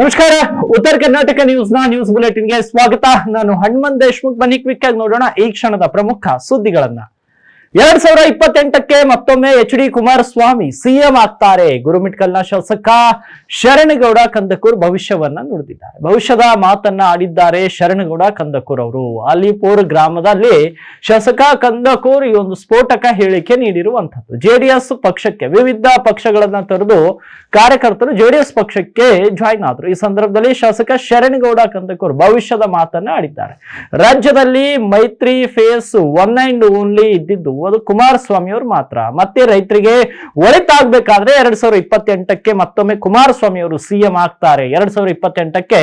ನಮಸ್ಕಾರ. ಉತ್ತರ ಕರ್ನಾಟಕ ನ್ಯೂಸ್ನ ನ್ಯೂಸ್ ಬುಲೆಟಿನ್ಗೆ ಸ್ವಾಗತ. ನಾನು ಹನುಮಂತ್ ದೇಶ್ಮುಖ್. ಬನ್ನಿ ಕ್ವಿಕ್ ಆಗಿ ನೋಡೋಣ ಈ ಕ್ಷಣದ ಪ್ರಮುಖ ಸುದ್ದಿಗಳನ್ನ. ಎರಡ್ ಸಾವಿರ ಇಪ್ಪತ್ತೆಂಟಕ್ಕೆ ಮತ್ತೊಮ್ಮೆ ಎಚ್ ಡಿ ಕುಮಾರಸ್ವಾಮಿ ಸಿಎಂ ಆಗ್ತಾರೆ. ಗುರುಮಿಟ್ಕಲ್ನ ಶಾಸಕ ಶರಣಗೌಡ ಕಂದಕೂರ್ ಭವಿಷ್ಯವನ್ನ ನುಡಿದಿದ್ದಾರೆ. ಭವಿಷ್ಯದ ಮಾತನ್ನ ಆಡಿದ್ದಾರೆ ಶರಣಗೌಡ ಕಂದಕೂರ್ ಅವರು. ಅಲಿಪುರ್ ಗ್ರಾಮದಲ್ಲಿ ಶಾಸಕ ಕಂದಕೂರ್ ಈ ಒಂದು ಸ್ಫೋಟಕ ಹೇಳಿಕೆ ನೀಡಿರುವಂತದ್ದು ಜೆಡಿಎಸ್ ಪಕ್ಷಕ್ಕೆ ವಿವಿಧ ಪಕ್ಷಗಳನ್ನ ತೊರೆದು ಕಾರ್ಯಕರ್ತರು ಜೆಡಿಎಸ್ ಪಕ್ಷಕ್ಕೆ ಜಾಯ್ನ್ ಆದ್ರು. ಈ ಸಂದರ್ಭದಲ್ಲಿ ಶಾಸಕ ಶರಣಗೌಡ ಕಂದಕೂರ್ ಭವಿಷ್ಯದ ಮಾತನ್ನ ಆಡಿದ್ದಾರೆ. ರಾಜ್ಯದಲ್ಲಿ ಮೈತ್ರಿ ಫೇಸ್ ಒನ್ ಅಂಡ್ ಓನ್ಲಿ ಇದ್ದಿದ್ದು ಅದು ಕುಮಾರಸ್ವಾಮಿಯವರು ಮಾತ್ರ. ಮತ್ತೆ ರೈತರಿಗೆ ಒಳಿತಾಗಬೇಕಾದ್ರೆ ಎರಡ್ ಸಾವಿರದ ಇಪ್ಪತ್ತೆಂಟಕ್ಕೆ ಮತ್ತೊಮ್ಮೆ ಕುಮಾರಸ್ವಾಮಿಯವರು ಸಿಎಂ ಆಗ್ತಾರೆ. ಎರಡ್ ಸಾವಿರದ ಇಪ್ಪತ್ತೆಂಟಕ್ಕೆ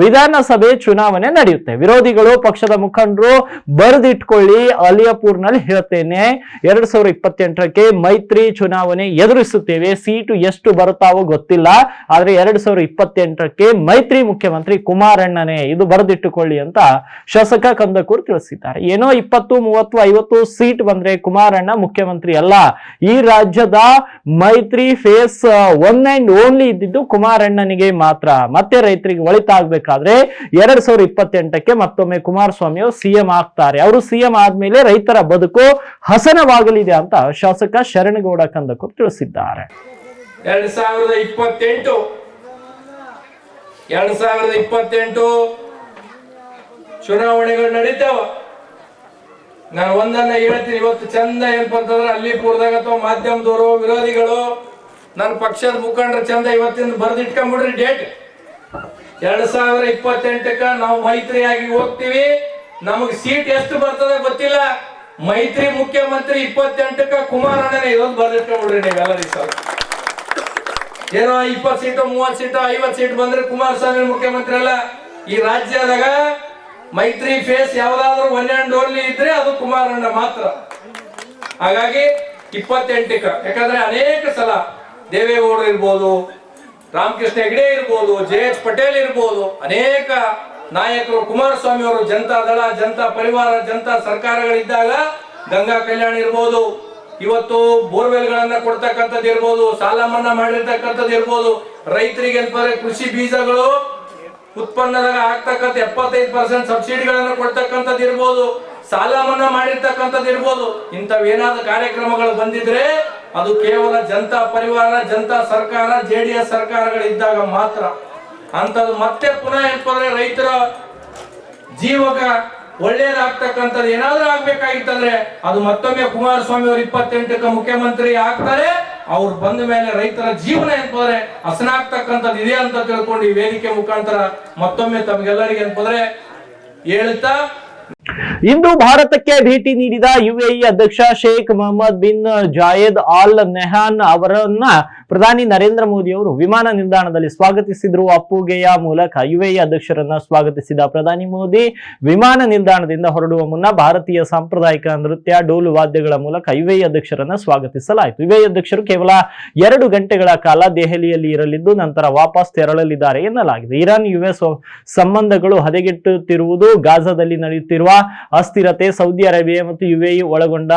ವಿಧಾನಸಭೆ ಚುನಾವಣೆ ನಡೆಯುತ್ತೆ. ವಿರೋಧಿಗಳು, ಪಕ್ಷದ ಮುಖಂಡರು ಬರೆದಿಟ್ಕೊಳ್ಳಿ, ಅಲಿಯಾಪುರ್ನಲ್ಲಿ ಹೇಳ್ತೇನೆ, ಎರಡ್ ಸಾವಿರದ ಇಪ್ಪತ್ತೆಂಟಕ್ಕೆ ಮೈತ್ರಿ ಚುನಾವಣೆ ಎದುರಿಸುತ್ತೇವೆ. ಸೀಟು ಎಷ್ಟು ಬರುತ್ತಾವೋ ಗೊತ್ತಿಲ್ಲ. ಆದ್ರೆ ಎರಡ್ ಸಾವಿರದ ಇಪ್ಪತ್ತೆಂಟಕ್ಕೆ ಮೈತ್ರಿ ಮುಖ್ಯಮಂತ್ರಿ ಕುಮಾರಣ್ಣನೇ, ಇದು ಬರೆದಿಟ್ಟುಕೊಳ್ಳಿ ಅಂತ ಶಾಸಕ ಕಂದಕೂರ್ ತಿಳಿಸಿದ್ದಾರೆ. ಏನೋ ಇಪ್ಪತ್ತು, ಮೂವತ್ತು, ಐವತ್ತು ಸೀಟ್ ಬಂದ್ರೆ ಕುಮಾರಣ್ಣ ಮುಖ್ಯಮಂತ್ರಿ ಅಲ್ಲ. ಈ ರಾಜ್ಯದ ಮೈತ್ರಿ ಫೇಸ್ ಒನ್ ಅಂಡ್ ಓನ್ಲಿ ಇದ್ದಿದ್ದು ಕುಮಾರಣ್ಣನಿಗೆ ಮಾತ್ರ. ಮತ್ತೆ ರೈತರಿಗೆ ಒಳಿತಾಗಬೇಕಾದ್ರೆ ಎರಡ್ ಸಾವಿರದ ಇಪ್ಪತ್ತೆಂಟಕ್ಕೆ ಮತ್ತೊಮ್ಮೆ ಕುಮಾರಸ್ವಾಮಿ ಅವರು ಸಿಎಂ ಆಗ್ತಾರೆ. ಅವರು ಸಿಎಂ ಆದ್ಮೇಲೆ ರೈತರ ಬದುಕು ಹಸನವಾಗಲಿದೆ ಅಂತ ಶಾಸಕ ಶರಣಗೌಡ ಕಂದಕೂರ್ ತಿಳಿಸಿದ್ದಾರೆ. ಎರಡ್ ಸಾವಿರದ ಇಪ್ಪತ್ತೆಂಟು, ಎರಡ್ ಸಾವಿರದ ಇಪ್ಪತ್ತೆಂಟು ಚುನಾವಣೆಗಳು ನಡೀತಾವ. ನಾನು ಒಂದನ್ನ ಹೇಳ್ತೀನಿ, ಇವತ್ತು ಚಂದ ಅಂತಂದ್ರೆ ಅಲ್ಲಿಪುರದಾಗ ಅಥವಾ ಮಾಧ್ಯಮದವರು, ವಿರೋಧಿಗಳು ನನ್ನ ಪಕ್ಷದ ಮುಖಂಡರು ಚಂದ ಇವತ್ತಿಂದ ಬರ್ದಿಟ್ಕೊಂಡ್ಬಿಡ್ರಿ ಡೇಟ್ ಎರಡ್ ಸಾವಿರ ಇಪ್ಪತ್ತೆಂಟಕ್ಕ ನಾವು ಮೈತ್ರಿಯಾಗಿ ಹೋಗ್ತೀವಿ. ನಮಗೆ ಸೀಟ್ ಎಷ್ಟು ಬರ್ತದೆ ಗೊತ್ತಿಲ್ಲ. ಮೈತ್ರಿ ಮುಖ್ಯಮಂತ್ರಿ ಇಪ್ಪತ್ತೆಂಟಕ್ಕ ಕುಮಾರಣ್ಣನ ಇದೊಂದು ಬರ್ದಿಟ್ಕೊಂಡ್ಬಿಡ್ರಿ ನೀವೆಲ್ಲರಿ ಸರ್ ಏನೋ ಇಪ್ಪತ್ತು ಸೀಟು ಮೂವತ್ತು ಸೀಟು ಐವತ್ತು ಸೀಟ್ ಬಂದ್ರೆ ಕುಮಾರಸ್ವಾಮಿ ಮುಖ್ಯಮಂತ್ರಿ ಅಲ್ಲ. ಈ ರಾಜ್ಯದಾಗ ಮೈತ್ರಿ ಫೇಸ್ ಯಾವ್ದಾದ್ರು ಒನ್ ಅಂಡ್ ಓನ್ಲಿ ಇದ್ರೆ ಅದು ಕುಮಾರಣ್ಣ ಮಾತ್ರ. ಹಾಗಾಗಿ ಇಪ್ಪತ್ತೆಂಟಕ್ಕ ಯಾಕಂದ್ರೆ ಅನೇಕ ಸಲ ದೇವೇಗೌಡರು ಇರ್ಬೋದು, ರಾಮಕೃಷ್ಣ ಹೆಗ್ಡೆ ಇರ್ಬೋದು, ಜೆ ಎಚ್ ಪಟೇಲ್ ಇರ್ಬೋದು, ಅನೇಕ ನಾಯಕರು ಕುಮಾರಸ್ವಾಮಿ ಅವರು ಜನತಾ ದಳ, ಜನತಾ ಪರಿವಾರ, ಜನತಾ ಸರ್ಕಾರಗಳಿದ್ದಾಗ ಗಂಗಾ ಕಲ್ಯಾಣ ಇರ್ಬೋದು, ಇವತ್ತು ಬೋರ್ವೆಲ್ಗಳನ್ನ ಕೊಡ್ತಕ್ಕಂಥದ್ದು ಇರ್ಬೋದು ಸಾಲ ಮನ್ನಾ ಮಾಡಿರ್ತಕ್ಕಂಥದ್ದು ಇರ್ಬೋದು ರೈತರಿಗೆ ಕೃಷಿ ಬೀಜಗಳು ಉತ್ಪನ್ನದಾಗ ಆಗ್ತಕ್ಕಂಥ ಎಪ್ಪತ್ತೈದು ಪರ್ಸೆಂಟ್ ಸಬ್ಸಿಡಿಗಳನ್ನು ಕೊಡ್ತಕ್ಕಂಥದ್ದು ಇರ್ಬೋದು ಸಾಲ ಮನ್ನಾ ಮಾಡಿರ್ತಕ್ಕಂಥದ್ದು ಇರ್ಬೋದು ಇಂಥವೇನಾದ ಕಾರ್ಯಕ್ರಮಗಳು ಬಂದಿದ್ರೆ ಅದು ಕೇವಲ ಜನತಾ ಪರಿವಾರ, ಜನತಾ ಸರ್ಕಾರ, ಜೆ ಡಿ ಎಸ್ ಸರ್ಕಾರಗಳಿದ್ದಾಗ ಮಾತ್ರ. ಅಂಥದ್ದು ಮತ್ತೆ ಪುನಃ ಏನಪ್ಪ ರೈತರ ಜೀವಕ ಒಳ್ಳೇದಾಗ್ತಕ್ಕಂಥದ್ದು ಏನಾದ್ರೂ ಆಗ್ಬೇಕಾಗಿತ್ತಂದ್ರೆ ಅದು ಮತ್ತೊಮ್ಮೆ ಕುಮಾರಸ್ವಾಮಿ ಅವರು ಇಪ್ಪತ್ತೆಂಟಕ್ಕೆ ಮುಖ್ಯಮಂತ್ರಿ ಆಗ್ತಾರೆ. ಅವ್ರು ಬಂದ ಮೇಲೆ ರೈತರ ಜೀವನ ಎಂದ್ರೆ ಹಸನಾಗ್ತಕ್ಕಂಥದ್ದು ಇದೆ ಅಂತ ತಿಳ್ಕೊಂಡು ಈ ವೇದಿಕೆ ಮುಖಾಂತರ ಮತ್ತೊಮ್ಮೆ ತಮಗೆಲ್ಲರಿಗೆ ಹೇಳ್ತಾ ಇಂದು ಭಾರತಕ್ಕೆ ಭೇಟಿ ನೀಡಿದ ಯುಎಇ ಅಧ್ಯಕ್ಷ Sheikh Mohammed bin Zayed Al Nahyan ಅವರನ್ನ ಪ್ರಧಾನಿ ನರೇಂದ್ರ ಮೋದಿ ಅವರು ವಿಮಾನ ನಿಲ್ದಾಣದಲ್ಲಿ ಸ್ವಾಗತಿಸಿದ್ರು. ಅಪ್ಪುಗೆಯ ಮೂಲಕ ಯುಎಇ ಅಧ್ಯಕ್ಷರನ್ನ ಸ್ವಾಗತಿಸಿದ ಪ್ರಧಾನಿ ಮೋದಿ ವಿಮಾನ ನಿಲ್ದಾಣದಿಂದ ಹೊರಡುವ ಮುನ್ನ ಭಾರತೀಯ ಸಾಂಪ್ರದಾಯಿಕ ನೃತ್ಯ, ಡೋಲು ವಾದ್ಯಗಳ ಮೂಲಕ ಯುಎಇ ಅಧ್ಯಕ್ಷರನ್ನ ಸ್ವಾಗತಿಸಲಾಯಿತು. ಯುಎಇ ಅಧ್ಯಕ್ಷರು ಕೇವಲ ಎರಡು ಗಂಟೆಗಳ ಕಾಲ ದೆಹಲಿಯಲ್ಲಿ ಇರಲಿದ್ದು, ನಂತರ ವಾಪಸ್ ತೆರಳಲಿದ್ದಾರೆ ಎನ್ನಲಾಗಿದೆ. ಇರಾನ್, ಯುಎಸ್ ಸಂಬಂಧಗಳು ಹದಗೆಟ್ಟುತ್ತಿರುವುದು, ಗಾಜಾದಲ್ಲಿ ನಡೆಯುತ್ತಿರುವ ಅಸ್ಥಿರತೆ, ಸೌದಿ ಅರೇಬಿಯಾ ಮತ್ತು ಯುಎಇ ಒಳಗೊಂಡ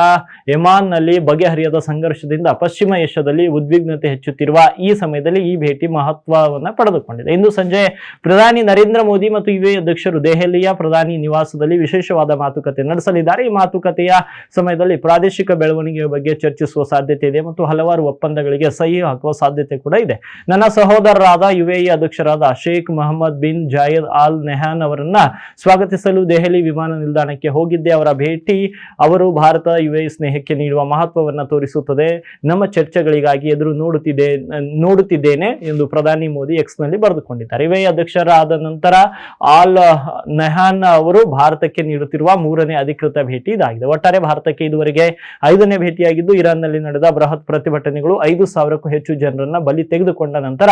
ಯಮಾನ್ನಲ್ಲಿ ಬಗೆಹರಿಯದ ಸಂಘರ್ಷದಿಂದ ಪಶ್ಚಿಮ ಏಷ್ಯಾದಲ್ಲಿ ಉದ್ವಿಗ್ನತೆ ಹೆಚ್ಚುತ್ತಿರುವ ಈ ಸಮಯದಲ್ಲಿ ಈ ಭೇಟಿ ಮಹತ್ವವನ್ನು ಪಡೆದುಕೊಂಡಿದೆ. ಇಂದು ಸಂಜೆ ಪ್ರಧಾನಿ ನರೇಂದ್ರ ಮೋದಿ ಮತ್ತು ಯುಎ ಅಧ್ಯಕ್ಷರು ದೆಹಲಿಯ ಪ್ರಧಾನಿ ನಿವಾಸದಲ್ಲಿ ವಿಶೇಷವಾದ ಮಾತುಕತೆ ನಡೆಸಲಿದ್ದಾರೆ. ಈ ಮಾತುಕತೆಯ ಸಮಯದಲ್ಲಿ ಪ್ರಾದೇಶಿಕ ಬೆಳವಣಿಗೆಯ ಬಗ್ಗೆ ಚರ್ಚಿಸುವ ಸಾಧ್ಯತೆ ಇದೆ ಮತ್ತು ಹಲವಾರು ಒಪ್ಪಂದಗಳಿಗೆ ಸಹಿ ಹಾಕುವ ಸಾಧ್ಯತೆ ಕೂಡ ಇದೆ. ನನ್ನ ಸಹೋದರರಾದ ಯುಎಇ ಅಧ್ಯಕ್ಷರಾದ Sheikh Mohammed bin Zayed Al Nahyan ಅವರನ್ನ ಸ್ವಾಗತಿಸಲು ದೆಹಲಿ ವಿಮಾನ ನಿಲ್ದಾಣಕ್ಕೆ ಹೋಗಿದ್ದೆ. ಅವರ ಭೇಟಿ ಅವರು ಭಾರತ ಯುಎಇ ಸ್ನೇಹಕ್ಕೆ ನೀಡುವ ಮಹತ್ವವನ್ನು ತೋರಿಸುತ್ತದೆ. ನಮ್ಮ ಚರ್ಚೆಗಳಿಗಾಗಿ ಎದುರು ನೋಡುತ್ತಿದೆ ನೋಡುತ್ತಿದ್ದೇನೆ ಎಂದು ಪ್ರಧಾನಿ ಮೋದಿ ಎಕ್ಸ್ನಲ್ಲಿ ಬರೆದುಕೊಂಡಿದ್ದಾರೆ. ಇವೇ ಅಧ್ಯಕ್ಷರಾದ ನಂತರ ಆಲ್ ನೆಹಾನ್ ಅವರು ಭಾರತಕ್ಕೆ ನೀಡುತ್ತಿರುವ ಮೂರನೇ ಅಧಿಕೃತ ಭೇಟಿ ಇದಾಗಿದೆ. ಒಟ್ಟಾರೆ ಭಾರತಕ್ಕೆ ಇದುವರೆಗೆ ಐದನೇ ಭೇಟಿಯಾಗಿದ್ದು, ಇರಾನ್ನಲ್ಲಿ ನಡೆದ ಬೃಹತ್ ಪ್ರತಿಭಟನೆಗಳು ಐದು ಸಾವಿರಕ್ಕೂ ಹೆಚ್ಚು ಜನರನ್ನ ಬಲಿ ತೆಗೆದುಕೊಂಡ ನಂತರ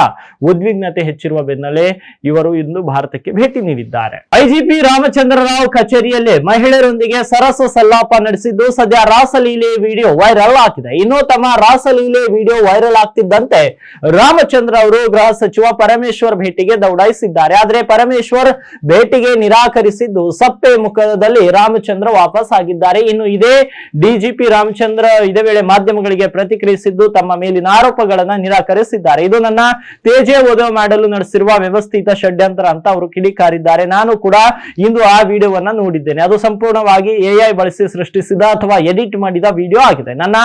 ಉದ್ವಿಗ್ನತೆ ಹೆಚ್ಚಿರುವ ಬೆನ್ನಲ್ಲೇ ಇವರು ಇಂದು ಭಾರತಕ್ಕೆ ಭೇಟಿ ನೀಡಿದ್ದಾರೆ. ಐಜಿಪಿ ರಾಮಚಂದ್ರ ರಾವ್ ಕಚೇರಿಯಲ್ಲಿ ಮಹಿಳೆಯರೊಂದಿಗೆ ಸರಸ ಸಲ್ಲಾಪ ನಡೆಸಿದ್ದು, ಸದ್ಯ ರಾಸಲೀಲೆ ವಿಡಿಯೋ ವೈರಲ್ ಆಗಿದೆ ಇನ್ನು ತಮ್ಮ ರಾಸಲೀಲೆ ವಿಡಿಯೋ ವೈರಲ್ ಆಗ್ತಿದ್ದ ಇದ್ದಕ್ಕಿದ್ದಂತೆ ರಾಮಚಂದ್ರ ಅವರು ಗೃಹ ಸಚಿವ ಪರಮೇಶ್ವರ್ ಭೇಟಿಗೆ ದೌಡಾಯಿಸಿದ್ದಾರೆ. ಆದರೆ ಪರಮೇಶ್ವರ್ ಭೇಟಿಗೆ ನಿರಾಕರಿಸಿದ್ದು ಸಪ್ಪೆ ಮುಖದಲ್ಲಿ ರಾಮಚಂದ್ರ ವಾಪಸ್ ಆಗಿದ್ದಾರೆ. ಇನ್ನು ಇದೇ ಡಿಜಿಪಿ ರಾಮಚಂದ್ರ ಇದೇ ವೇಳೆ ಮಾಧ್ಯಮಗಳಿಗೆ ಪ್ರತಿಕ್ರಿಯಿಸಿದ್ದು ತಮ್ಮ ಮೇಲಿನ ಆರೋಪಗಳನ್ನ ನಿರಾಕರಿಸಿದ್ದಾರೆ. ಇದು ನನ್ನ ತೇಜೆ ಓದೋ ಮಾಡಲು ನಡೆಸಿರುವ ವ್ಯವಸ್ಥಿತ ಷಡ್ಯಂತ್ರ ಅಂತ ಅವರು ಕಿಡಿಕಾರಿದ್ದಾರೆ. ನಾನು ಕೂಡ ಇಂದು ಆ ವಿಡಿಯೋವನ್ನ ನೋಡಿದ್ದೇನೆ. ಅದು ಸಂಪೂರ್ಣವಾಗಿ ಎಐ ಬಳಸಿ ಸೃಷ್ಟಿಸಿದ ಅಥವಾ ಎಡಿಟ್ ಮಾಡಿದ ವಿಡಿಯೋ ಆಗಿದೆ. ನನ್ನ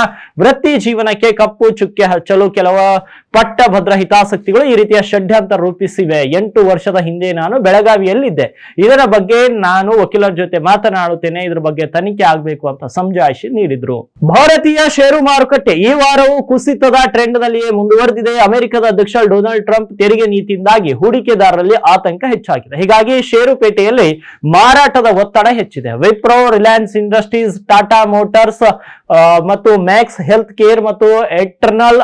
ವೃತ್ತಿ ಜೀವನಕ್ಕೆ ಕಪ್ಪು ಚುಕ್ಕೆ ಹಚ್ಚಲು ಕೆಲವು ಪಟ್ಟಭದ್ರ ಹಿತಾಸಕ್ತಿಗಳು ಈ ರೀತಿಯ ಷಡ್ಯಂತ ರೂಪಿಸಿವೆ. ಎಂಟು ವರ್ಷದ ಹಿಂದೆ ನಾನು ಬೆಳಗಾವಿಯಲ್ಲಿದ್ದೆ. ಇದರ ಬಗ್ಗೆ ನಾನು ವಕೀಲರ ಜೊತೆ ಮಾತನಾಡುತ್ತೇನೆ. ಇದ್ರ ಬಗ್ಗೆ ತನಿಖೆ ಆಗಬೇಕು ಅಂತ ಸಮಜಾಯಿಷಿ ನೀಡಿದ್ರು. ಭಾರತೀಯ ಷೇರು ಮಾರುಕಟ್ಟೆ ಈ ವಾರವು ಕುಸಿತದ ಟ್ರೆಂಡ್ ನಲ್ಲಿಯೇ ಮುಂದುವರೆದಿದೆ. ಅಮೆರಿಕದ ಅಧ್ಯಕ್ಷ ಡೊನಾಲ್ಡ್ ಟ್ರಂಪ್ ತೆರಿಗೆ ನೀತಿಯಿಂದಾಗಿ ಹೂಡಿಕೆದಾರರಲ್ಲಿ ಆತಂಕ ಹೆಚ್ಚಾಗಿದೆ. ಹೀಗಾಗಿ ಷೇರುಪೇಟೆಯಲ್ಲಿ ಮಾರಾಟದ ಒತ್ತಡ ಹೆಚ್ಚಿದೆ. ವಿಪ್ರೋ, ರಿಲಯನ್ಸ್ ಇಂಡಸ್ಟ್ರೀಸ್, ಟಾಟಾ ಮೋಟಾರ್ಸ್ ಮತ್ತು ಮ್ಯಾಕ್ಸ್ ಹೆಲ್ತ್ ಕೇರ್ ಮತ್ತು ಎಟರ್ನಲ್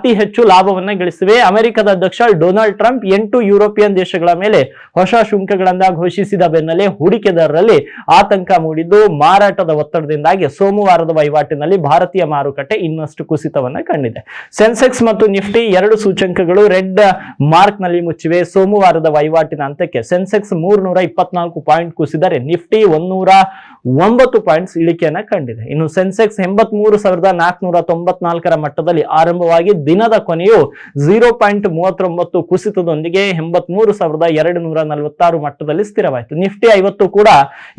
ಅತಿ ಹೆಚ್ಚು ಲಾಭವನ್ನ ಗಳಿಸಿವೆ. ಅಮೆರಿಕದ ಅಧ್ಯಕ್ಷ ಡೊನಾಲ್ಡ್ ಟ್ರಂಪ್ ಎಂಟು ಯುರೋಪಿಯನ್ ದೇಶಗಳ ಮೇಲೆ ಹೊಸ ಶುಂಕಗಳನ್ನ ಘೋಷಿಸಿದ ಬೆನ್ನಲ್ಲೇ ಹೂಡಿಕೆದಾರರಲ್ಲಿ ಆತಂಕ ಮೂಡಿದ್ದು, ಮಾರಾಟದ ಒತ್ತಡದಿಂದಾಗಿ ಸೋಮವಾರದ ವಹಿವಾಟಿನಲ್ಲಿ ಭಾರತೀಯ ಮಾರುಕಟ್ಟೆ ಇನ್ನಷ್ಟು ಕುಸಿತವನ್ನ ಕಂಡಿದೆ. ಸೆನ್ಸೆಕ್ಸ್ ಮತ್ತು ನಿಫ್ಟಿ ಎರಡು ಸೂಚಂಕಗಳು ರೆಡ್ ಮಾರ್ಕ್ನಲ್ಲಿ ಮುಚ್ಚಿವೆ. ಸೋಮವಾರದ ವಹಿವಾಟಿನ ಅಂತ್ಯಕ್ಕೆ ಸೆನ್ಸೆಕ್ಸ್ ಮೂರ್ನೂರ ಇಪ್ಪತ್ನಾಲ್ಕು ಪಾಯಿಂಟ್ ಕುಸಿದರೆ ನಿಫ್ಟಿ ಒಂದೂರ ಒಂಬತ್ತು ಪಾಯಿಂಟ್ಸ್ ಇಳಿಕೆಯನ್ನ ಕಂಡಿದೆ. ಇನ್ನು ಸೆನ್ಸೆಕ್ಸ್ ಎಂಬತ್ ಮೂರು ಸಾವಿರದ ನಾಲ್ಕುನೂರ ತೊಂಬತ್ನಾಲ್ಕರ ಮಟ್ಟದಲ್ಲಿ ಆರಂಭವಾಗಿ ದಿನದ ಕೊನೆಯು ಝೀರೋ ಪಾಯಿಂಟ್ ಮೂವತ್ತೊಂಬತ್ತು ಕುಸಿತದೊಂದಿಗೆ ಎಂಬತ್ ಮೂರು ಸಾವಿರದ ಎರಡು ನೂರ ನಲವತ್ತಾರು ಮಟ್ಟದಲ್ಲಿ ಸ್ಥಿರವಾಯಿತು. ನಿಫ್ಟಿ ಐವತ್ತು ಕೂಡ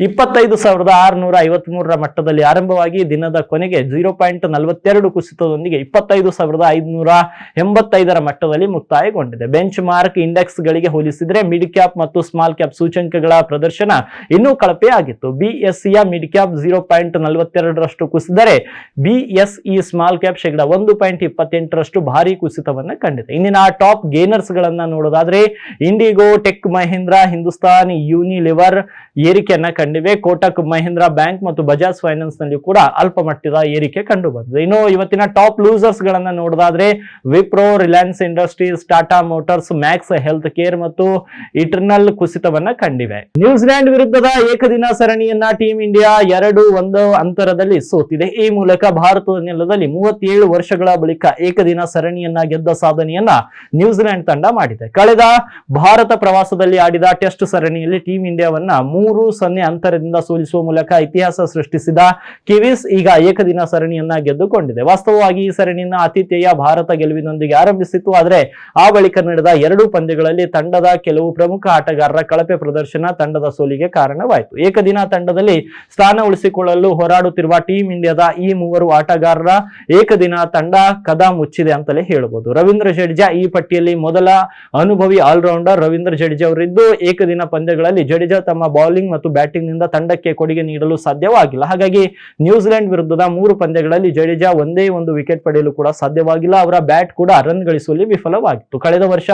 ಇಪ್ಪತ್ತೈದು ಸಾವಿರದ ಆರುನೂರ ಐವತ್ ಮೂರರ ಮಟ್ಟದಲ್ಲಿ ಆರಂಭವಾಗಿ ದಿನದ ಕೊನೆಗೆ ಜೀರೋ ಪಾಯಿಂಟ್ ನಲವತ್ತೆರಡು ಕುಸಿತದೊಂದಿಗೆ ಇಪ್ಪತ್ತೈದು ಸಾವಿರದ ಐದುನೂರ ಎಂಬತ್ತೈದರ ಮಟ್ಟದಲ್ಲಿ ಮುಕ್ತಾಯಗೊಂಡಿದೆ. ಬೆಂಚ್ ಮಾರ್ಕ್ ಇಂಡೆಕ್ಸ್ ಗಳಿಗೆ ಹೋಲಿಸಿದ್ರೆ ಮಿಡ್ ಕ್ಯಾಪ್ ಮತ್ತು ಸ್ಮಾಲ್ ಕ್ಯಾಪ್ ಸೂಚಂಕಗಳ ಪ್ರದರ್ಶನ ಇನ್ನೂ ಕಳಪೆ ಆಗಿತ್ತು ಬಿಎಸ್ಸಿಯ ಮಿಡ್ ಕ್ಯಾಪ್ ಜೀರೋ ಪಾಯಿಂಟ್ ನಲವತ್ತೆರಡರಷ್ಟು ಕುಸಿದರೆ ಬಿಎಸ್ಇ ಸ್ಮಾಲ್ ಕ್ಯಾಪ್ ಶೇಕಡ ಒಂದು ಪಾಯಿಂಟ್ ಇಪ್ಪತ್ತೆಂಟರಷ್ಟು ಭಾರಿ ಕುಸಿತವನ್ನು ಕಂಡಿದೆ. ಇಂದಿನ ಟಾಪ್ ಗೇನರ್ಸ್ ಗಳನ್ನ ನೋಡೋದಾದ್ರೆ IndiGo Tech Mahindra Hindustan Unilever ಏರಿಕೆಯನ್ನ ಕಂಡಿವೆ. ಕೋಟಕ್ ಮಹೇಂದ್ರ ಬ್ಯಾಂಕ್ ಮತ್ತು ಬಜಾಜ್ ಫೈನಾನ್ಸ್ನಲ್ಲಿ ಕೂಡ ಅಲ್ಪ ಮಟ್ಟದ ಏರಿಕೆ ಕಂಡು ಬಂದಿದೆ ಇನ್ನು ಇವತ್ತಿನ ಟಾಪ್ ಲೂಸರ್ಸ್ ಗಳನ್ನ ನೋಡೋದಾದ್ರೆ Wipro Reliance industries Tata motors Max health care ಮತ್ತು ಇಟರ್ನಲ್ ಕುಸಿತವನ್ನ ಕಂಡಿವೆ. ನ್ಯೂಜಿಲೆಂಡ್ ವಿರುದ್ಧದ ಏಕದಿನ ಸರಣಿಯನ್ನ ಟೀಂ ಇಂಡಿಯಾ ಎರಡು ಒಂದು ಅಂತರದಲ್ಲಿ ಸೋತಿದೆ. ಈ ಮೂಲಕ ಭಾರತದ ನೆಲದಲ್ಲಿ ಮೂವತ್ತೇಳು ವರ್ಷಗಳ ಬಳಿಕ ಏಕದಿನ ಸರಣಿಯನ್ನ ಗೆದ್ದ ಸಾಧನೆಯನ್ನ ನ್ಯೂಜಿಲೆಂಡ್ ತಂಡ ಮಾಡಿದೆ. ಕಳೆದ ಭಾರತ ಪ್ರವಾಸದಲ್ಲಿ ಆಡಿದ ಟೆಸ್ಟ್ ಸರಣಿಯಲ್ಲಿ ಟೀಂ ಇಂಡಿಯಾವನ್ನ ಮೂರು ಸೊನ್ನೆ ಅಂತರದಿಂದ ಸೋಲಿಸುವ ಮೂಲಕ ಇತಿಹಾಸ ಸೃಷ್ಟಿಸಿದ ಕಿವೀಸ್ ಈಗ ಏಕದಿನ ಸರಣಿಯನ್ನ ಗೆದ್ದುಕೊಂಡಿದೆ. ವಾಸ್ತವವಾಗಿ ಈ ಸರಣಿಯನ್ನ ಆತಿಥೇಯ ಭಾರತ ಗೆಲುವಿನೊಂದಿಗೆ ಆರಂಭಿಸಿತ್ತು. ಆದರೆ ಆ ಬಳಿಕ ನಡೆದ ಎರಡು ಪಂದ್ಯಗಳಲ್ಲಿ ತಂಡದ ಕೆಲವು ಪ್ರಮುಖ ಆಟಗಾರರ ಕಳಪೆ ಪ್ರದರ್ಶನ ತಂಡದ ಸೋಲಿಗೆ ಕಾರಣವಾಯಿತು. ಏಕದಿನ ತಂಡದಲ್ಲಿ ಸ್ಥಾನ ಉಳಿಸಿಕೊಳ್ಳಲು ಹೋರಾಡುತ್ತಿರುವ ಟೀಂ ಇಂಡಿಯಾದ ಈ ಮೂವರು ಆಟಗಾರರ ಏಕದಿನ ತಂಡ ಕದ ಮುಚ್ಚಿದೆ ಅಂತಲೇ ಹೇಳಬಹುದು ರವೀಂದ್ರ ಜಡೇಜಾ ಈ ಪಟ್ಟಿಯಲ್ಲಿ ಮೊದಲ ಅನುಭವಿ ಆಲ್ರೌಂಡರ್ ರವೀಂದ್ರ ಜಡೇಜಾ ಅವರಿದ್ದು ಏಕದಿನ ಪಂದ್ಯಗಳಲ್ಲಿ ಜಡೇಜಾ ತಮ್ಮ ಬೌಲಿಂಗ್ ಮತ್ತು ಬ್ಯಾಟಿಂಗ್ನಿಂದ ತಂಡಕ್ಕೆ ಕೊಡುಗೆ ನೀಡಲು ಸಾಧ್ಯವಾಗಿಲ್ಲ. ಹಾಗಾಗಿ ನ್ಯೂಜಿಲೆಂಡ್ ವಿರುದ್ಧದ ಮೂರು ಪಂದ್ಯಗಳಲ್ಲಿ ಜಡೇಜಾ ಒಂದೇ ಒಂದು ವಿಕೆಟ್ ಪಡೆಯಲು ಕೂಡ ಸಾಧ್ಯವಾಗಿಲ್ಲ. ಅವರ ಬ್ಯಾಟ್ ಕೂಡ ರನ್ ಗಳಿಸುವಲ್ಲಿ ವಿಫಲವಾಗಿತ್ತು. ಕಳೆದ ವರ್ಷ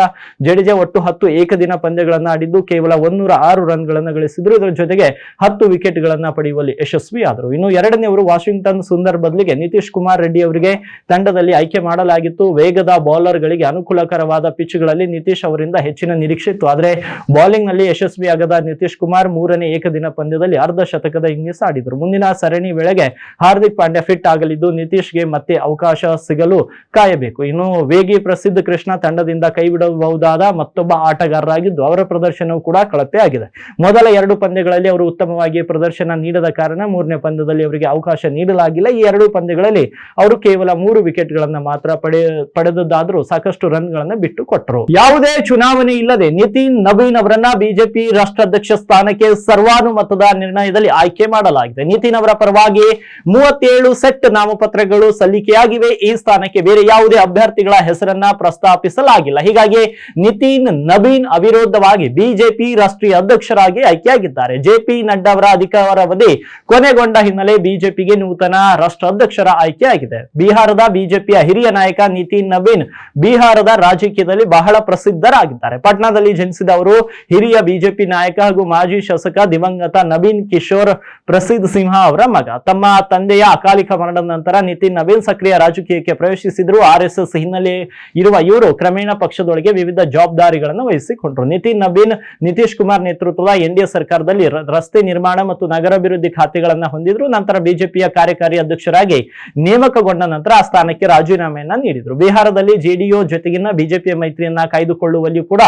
ಜಡೇಜಾ ಒಟ್ಟು ಹತ್ತು ಏಕದಿನ ಪಂದ್ಯಗಳನ್ನು ಆಡಿದ್ದು ಕೇವಲ ಒಂದೂರ ಆರು ರನ್ಗಳನ್ನು ಗಳಿಸಿದ್ರು. ಇದರ ಜೊತೆಗೆ ಹತ್ತು ವಿಕೆಟ್ ಗಳನ್ನ ಪಡೆಯುವಲ್ಲಿ ಯಶಸ್ವಿಯಾದರು. ಇನ್ನು ಎರಡನೇವರು ವಾಷಿಂಗ್ಟನ್ ಸುಂದರ್ ಬದಲಿಗೆ ನಿತೀಶ್ ಕುಮಾರ್ ರೆಡ್ಡಿ ಅವರಿಗೆ ತಂಡದಲ್ಲಿ ಆಯ್ಕೆ ಮಾಡಲಾಗಿತ್ತು. ವೇಗದ ಬೌಲರ್ಗಳಿಗೆ ಅನುಕೂಲಕರವಾದ ಪಿಚ್ಗಳಲ್ಲಿ ನಿತೀಶ್ ಅವರಿಂದ ಹೆಚ್ಚಿನ ನಿರೀಕ್ಷೆ ಇತ್ತು. ಆದರೆ ಬೌಲಿಂಗ್ನಲ್ಲಿ ಯಶಸ್ವಿಯಾಗದ ನಿತೀಶ್ ಕುಮಾರ್ ಮೂರನೇ ಏಕದಿನ ಪಂದ್ಯದಲ್ಲಿ ಅರ್ಧ ಶತಕದ ಇನ್ನಿಂಗ್ಸ್ ಆಡಿದರು ಮುಂದಿನ ಸರಣಿ ವೇಳೆಗೆ ಹಾರ್ದಿಕ್ ಪಾಂಡ್ಯ ಫಿಟ್ ಆಗಲಿದ್ದು ನಿತೀಶ್ಗೆ ಮತ್ತೆ ಅವಕಾಶ ಸಿಗಲು ಕಾಯಬೇಕು. ಇನ್ನು ವೇಗಿ ಪ್ರಸಿದ್ಧ ಕೃಷ್ಣ ತಂಡದಿಂದ ಕೈಬಿಡಬಹುದಾದ ಮತ್ತೊಬ್ಬ ಆಟಗಾರರಾಗಿದ್ದು, ಅವರ ಪ್ರದರ್ಶನವೂ ಕೂಡ ಕಳಪೆ ಆಗಿದೆ. ಮೊದಲ ಎರಡು ಪಂದ್ಯಗಳಲ್ಲಿ ಅವರು ಉತ್ತಮವಾಗಿ ಪ್ರದರ್ಶನ ನೀಡದ ಕಾರಣ ಮೂರನೇ ಪಂದ್ಯದಲ್ಲಿ ಅವರಿಗೆ ಅವಕಾಶ ನೀಡಲಾಗಿಲ್ಲ. ಈ ಎರಡು ಪಂದ್ಯಗಳಲ್ಲಿ ಅವರು ಕೇವಲ ಮೂರು ವಿಕೆಟ್ ಗಳನ್ನ ಮಾತ್ರ ಪಡೆ, ಪಡೆದದ್ದಾದರೂ ಸಾಕಷ್ಟು ರನ್ ಗಳನ್ನ ಬಿಟ್ಟು ಕೊಟ್ಟರು. ಯಾವುದೇ ಚುನಾವಣೆ ಇಲ್ಲದೆ ನಿತಿನ್, ನವೀನ್ ಅವರನ್ನ ಬಿಜೆಪಿ ರಾಷ್ಟ್ರಾಧ್ಯಕ್ಷ ಸ್ಥಾನಕ್ಕೆ ಸರ್ವಾನುಮತದ ನಿರ್ಣಯದಲ್ಲಿ ಆಯ್ಕೆ ಮಾಡಲಾಗಿದೆ. ನಿತಿನ್ ಅವರ ಪರವಾಗಿ ಮೂವತ್ತೇಳು ಸೆಟ್ ನಾಮಪತ್ರಗಳು ಸಲ್ಲಿಕೆಯಾಗಿವೆ. ಈ ಸ್ಥಾನಕ್ಕೆ ಬೇರೆ ಯಾವುದೇ ಅಭ್ಯರ್ಥಿಗಳ ಹೆಸರನ್ನ ಪ್ರಸ್ತಾಪಿಸಲಾಗಿಲ್ಲ. ಹೀಗಾಗಿ ನಿತಿನ್, ನವೀನ್ ಅವಿರೋಧವಾಗಿ ಬಿಜೆಪಿ ರಾಷ್ಟ್ರೀಯ ಅಧ್ಯಕ್ಷರಾಗಿ ಆಯ್ಕೆಯಾಗಿದ್ದಾರೆ. ಜೆಪಿ ನಡ್ಡಾ ಅವರ ಅಧಿಕಾರಾವಧಿ ಕೊನೆಗೊಂಡ ಹಿನ್ನೆಲೆ ಬಿಜೆಪಿಗೆ ನೂತನ ರಾಷ್ಟ್ರಾಧ್ಯಕ್ಷರ ಆಯ್ಕೆಯಾಗಿದೆ. ಬಿಹಾರದ ಬಿಜೆಪಿಯ ಹಿರಿಯ ನಾಯಕ ನಿತಿನ್ ನವೀನ್ ಬಿಹಾರದ ರಾಜಕೀಯದಲ್ಲಿ ಬಹಳ ಪ್ರಸಿದ್ಧರಾಗಿದ್ದಾರೆ. ಪಟ್ನಾದಲ್ಲಿ ಜನಿಸಿದ ಅವರು ಹಿರಿಯ ಬಿಜೆಪಿ ನಾಯಕ ಹಾಗೂ ಮಾಜಿ ಶಾಸಕ ದಿವಂಗತ ನವೀನ್ ಕಿಶೋರ್ ಪ್ರಸಿದ್ಧ ಸಿಂಹ ಅವರ ಮಗ. ತಮ್ಮ ತಂದೆಯ ಅಕಾಲಿಕ ಮರಣದ ನಂತರ ನಿತಿನ್ ನವೀನ್ ಸಕ್ರಿಯ ರಾಜಕೀಯಕ್ಕೆ ಪ್ರವೇಶಿಸಿದ್ರು. ಆರ್ ಎಸ್ ಎಸ್ ಹಿನ್ನೆಲೆ ಇರುವ ಇವರು ಕ್ರಮೇಣ ಪಕ್ಷದೊಳಗೆ ವಿವಿಧ ಜವಾಬ್ದಾರಿಗಳನ್ನು ವಹಿಸಿಕೊಂಡರು. ನಿತಿನ್ ನವೀನ್ ನಿತೀಶ್ ಕುಮಾರ್ ನೇತೃತ್ವದ ಎನ್ಡಿಎ ಸರ್ಕಾರದಲ್ಲಿ ರಸ್ತೆ ನಿರ್ಮಾಣ ಮತ್ತು ನಗರ ನಗರಾಭಿವೃದ್ಧಿ ಖಾತೆಗಳನ್ನ ಹೊಂದಿದ್ರು, ನಂತರ ಬಿಜೆಪಿಯ ಕಾರ್ಯಕಾರಿ ಅಧ್ಯಕ್ಷರಾಗಿ ನೇಮಕಗೊಂಡ ನಂತರ ಆ ಸ್ಥಾನಕ್ಕೆ ರಾಜೀನಾಮೆಯನ್ನ ನೀಡಿದ್ರು. ಬಿಹಾರದಲ್ಲಿ ಜೆಡಿಯು ಜೊತೆಗಿನ ಬಿಜೆಪಿಯ ಮೈತ್ರಿಯನ್ನ ಕಾಯ್ದುಕೊಳ್ಳುವಲ್ಲಿಯೂ ಕೂಡ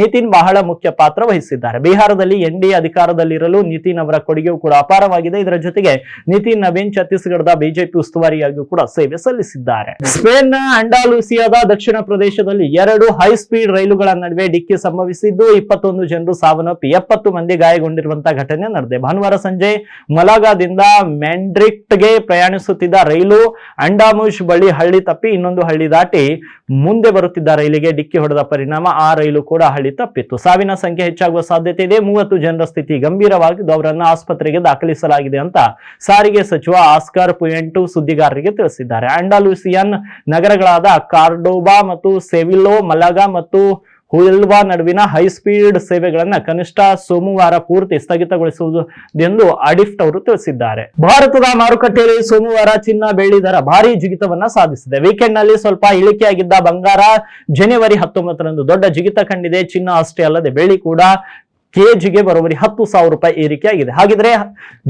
ನಿತಿನ್ ಬಹಳ ಮುಖ್ಯ ಪಾತ್ರ ವಹಿಸಿದ್ದಾರೆ. ಬಿಹಾರದಲ್ಲಿ ಎನ್ಡಿಎ ಅಧಿಕಾರದಲ್ಲಿರಲು ನಿತಿನ್ ಅವರ ಕೊಡುಗೆಯೂ ಕೂಡ ಅಪಾರವಾಗಿದೆ. ಇದರ ಜೊತೆಗೆ ನಿತಿನ್ ನವೀನ್ ಛತ್ತೀಸ್ಗಢದ ಬಿಜೆಪಿ ಉಸ್ತುವಾರಿಯಾಗಿಯೂ ಕೂಡ ಸೇವೆ ಸಲ್ಲಿಸಿದ್ದಾರೆ. ಸ್ಪೇನ್ನ ಅಂಡಾಲೂಸಿಯಾದ ದಕ್ಷಿಣ ಪ್ರದೇಶದಲ್ಲಿ ಎರಡು ಹೈ ಸ್ಪೀಡ್ ರೈಲುಗಳ ನಡುವೆ ಡಿಕ್ಕಿ ಸಂಭವಿಸಿದ್ದು, ಇಪ್ಪತ್ತೊಂದು ಜನರು ಸಾವನ್ನಪ್ಪಿ ಎಪ್ಪತ್ತು ಮಂದಿ ಗಾಯಗೊಂಡಿರುವಂತಹ ಘಟನೆ ನಡೆದಿದೆ. ಭಾನುವಾರ ಸಂಜೆ ಮಲಾಗಾದಿಂದ ಮ್ಯಾಂಡ್ರಿಕ್ಟ್ಗೆ ಪ್ರಯಾಣಿಸುತ್ತಿದ್ದ ರೈಲು ಅಂಡಾಮುಷ್ ಬಳಿ ಹಳ್ಳಿ ತಪ್ಪಿ ಇನ್ನೊಂದು ಹಳ್ಳಿ ದಾಟಿ ಮುಂದೆ ಬರುತ್ತಿದ್ದ ರೈಲಿಗೆ ಡಿಕ್ಕಿ ಹೊಡೆದ ಪರಿಣಾಮ. ಆ ರೈಲು ಕೂಡ ಹಳ್ಳಿ ತಪ್ಪಿತ್ತು. ಸಾವಿನ ಸಂಖ್ಯೆ ಹೆಚ್ಚಾಗುವ ಸಾಧ್ಯತೆ ಇದೆ. ಮೂವತ್ತು ಜನರ ಸ್ಥಿತಿ ಗಂಭೀರವಾಗಿದ್ದು ಅವರನ್ನು ಆಸ್ಪತ್ರೆಗೆ ದಾಖಲಿಸಲಾಗಿದೆ ಅಂತ ಸಾರಿಗೆ ಸಚಿವ ಆಸ್ಕರ್ ಪುಯೆಂಟು ಸುದ್ದಿಗಾರರಿಗೆ ತಿಳಿಸಿದ್ದಾರೆ. ಅಂಡಾಲೂಸಿಯನ್ ನಗರಗಳಾದ ಕಾರ್ಡೋಬಾ ಮತ್ತು ಸೆವಿಲೋ, ಮಲಗಾ ಮತ್ತು ಹುಯಿಲ್ವಾ ನಡುವಿನ ಹೈ ಸ್ಪೀಡ್ ಸೇವೆಗಳನ್ನ ಕನಿಷ್ಠ ಸೋಮವಾರ ಪೂರ್ತಿ ಸ್ಥಗಿತಗೊಳಿಸುವುದು ಎಂದು ಅಡಿಫ್ಟ್ ಅವರು ತಿಳಿಸಿದ್ದಾರೆ. ಭಾರತದ ಮಾರುಕಟ್ಟೆಯಲ್ಲಿ ಸೋಮವಾರ ಚಿನ್ನ, ಬೆಳ್ಳಿ ದರ ಭಾರಿ ಜಿಗಿತವನ್ನ ಸಾಧಿಸಿದೆ. ವೀಕೆಂಡ್ನಲ್ಲಿ ಸ್ವಲ್ಪ ಇಳಿಕೆಯಾಗಿದ್ದ ಬಂಗಾರ, ಜನವರಿ ಹತ್ತೊಂಬತ್ತರಂದು ದೊಡ್ಡ ಜಿಗಿತ ಕಂಡಿದೆ. ಚಿನ್ನ ಅಷ್ಟೇ ಅಲ್ಲದೆ ಬೆಳ್ಳಿ ಕೂಡ ಕೆಜಿಗೆ ಬರೋಬ್ಬರಿ ಹತ್ತು ಸಾವಿರ ರೂಪಾಯಿ ಏರಿಕೆಯಾಗಿದೆ ಹಾಗಿದ್ರೆ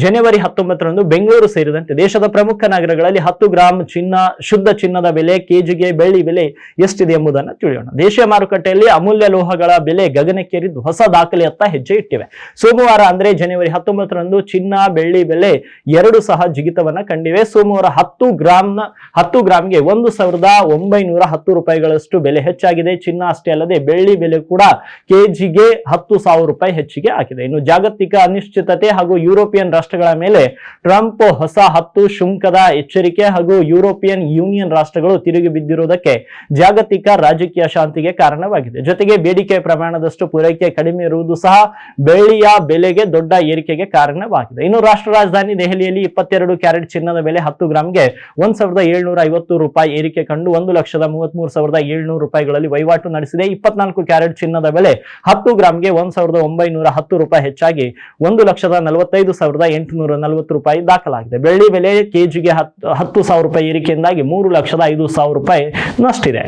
ಜನವರಿ ಹತ್ತೊಂಬತ್ತರಂದು ಬೆಂಗಳೂರು ಸೇರಿದಂತೆ ದೇಶದ ಪ್ರಮುಖ ನಗರಗಳಲ್ಲಿ ಹತ್ತು ಗ್ರಾಂ ಚಿನ್ನ, ಶುದ್ಧ ಚಿನ್ನದ ಬೆಲೆ, ಕೆಜಿಗೆ ಬೆಳ್ಳಿ ಬೆಲೆ ಎಷ್ಟಿದೆ ಎಂಬುದನ್ನು ತಿಳಿಯೋಣ. ದೇಶೀಯ ಮಾರುಕಟ್ಟೆಯಲ್ಲಿ ಅಮೂಲ್ಯ ಲೋಹಗಳ ಬೆಲೆ ಗಗನಕ್ಕೇರಿದ್ದು ಹೊಸ ದಾಖಲೆಯತ್ತ ಹೆಜ್ಜೆ ಇಟ್ಟಿವೆ. ಸೋಮವಾರ ಅಂದ್ರೆ ಜನವರಿ ಹತ್ತೊಂಬತ್ತರಂದು ಚಿನ್ನ, ಬೆಳ್ಳಿ ಬೆಲೆ ಎರಡು ಸಹ ಜಿಗಿತವನ್ನ ಕಂಡಿವೆ. ಸೋಮವಾರ ಹತ್ತು ಗ್ರಾಂನ ಹತ್ತು ಗ್ರಾಂಗೆ ಒಂದು ಸಾವಿರದ ಒಂಬೈನೂರ ಹತ್ತು ರೂಪಾಯಿಗಳಷ್ಟು ಬೆಲೆ ಹೆಚ್ಚಾಗಿದೆ. ಚಿನ್ನ ಅಷ್ಟೇ ಅಲ್ಲದೆ ಬೆಳ್ಳಿ ಬೆಲೆ ಕೂಡ ಕೆಜಿಗೆ ಹತ್ತು ಸಾವಿರ ರೂಪಾಯಿ ಹೆಚ್ಚಿಗೆ ಆಗಿದೆ. ಇನ್ನು ಜಾಗತಿಕ ಅನಿಶ್ಚಿತತೆ ಹಾಗೂ ಯುರೋಪಿಯನ್ ರಾಷ್ಟ್ರಗಳ ಮೇಲೆ ಟ್ರಂಪ್ ಹೊಸ ಹತ್ತು ಶುಂಕದ ಎಚ್ಚರಿಕೆ ಹಾಗೂ ಯುರೋಪಿಯನ್ ಯೂನಿಯನ್ ರಾಷ್ಟ್ರಗಳು ತಿರುಗಿ ಬಿದ್ದಿರುವುದಕ್ಕೆ ಜಾಗತಿಕ ರಾಜಕೀಯ ಶಾಂತಿಗೆ ಕಾರಣವಾಗಿದೆ. ಜೊತೆಗೆ ಬೇಡಿಕೆ ಪ್ರಮಾಣದಷ್ಟು ಪೂರೈಕೆ ಕಡಿಮೆ ಇರುವುದು ಸಹ ಬೆಳ್ಳಿಯ ಬೆಲೆಗೆ ದೊಡ್ಡ ಏರಿಕೆಗೆ ಕಾರಣವಾಗಿದೆ. ಇನ್ನು ರಾಷ್ಟ್ರ ರಾಜಧಾನಿ ದೆಹಲಿಯಲ್ಲಿ ಇಪ್ಪತ್ತೆರಡು ಕ್ಯಾರೆಟ್ ಚಿನ್ನದ ಬೆಲೆ ಹತ್ತು ಗ್ರಾಂಗೆ ಒಂದ್ ಸಾವಿರದ ಏಳ್ನೂರ ಐವತ್ತು ರೂಪಾಯಿ ಏರಿಕೆ ಕಂಡು ಒಂದು ಲಕ್ಷದ ಮೂವತ್ಮೂರು ಸಾವಿರದ ಏಳ್ನೂರು ರೂಪಾಯಿಗಳಲ್ಲಿ ವಹಿವಾಟು ನಡೆಸಿದೆ. ಇಪ್ಪತ್ನಾಲ್ಕು ಕ್ಯಾರೆಟ್ ಚಿನ್ನದ ಬೆಲೆ ಹತ್ತು ಗ್ರಾಮ್ಗೆ ಒಂದ್ ಸಾವಿರದ ಒಂಬೈನೂರ ಹತ್ತು ರೂಪಾಯಿ ಹೆಚ್ಚಾಗಿ ಒಂದು ಲಕ್ಷದ ನಲವತ್ತೈದು ಸಾವಿರದ ಎಂಟುನೂರ ನಲವತ್ತು ರೂಪಾಯಿ ದಾಖಲಾಗಿದೆ. ಬೆಳ್ಳಿ ಬೆಲೆ ಕೆಜಿಗೆ ಹತ್ತು ಹತ್ತು ಸಾವಿರ ರೂಪಾಯಿ ಏರಿಕೆಯಿಂದಾಗಿ ಮೂರು ಲಕ್ಷದ ಐದು ಸಾವಿರ ರೂಪಾಯಿ ನಷ್ಟಿದೆ.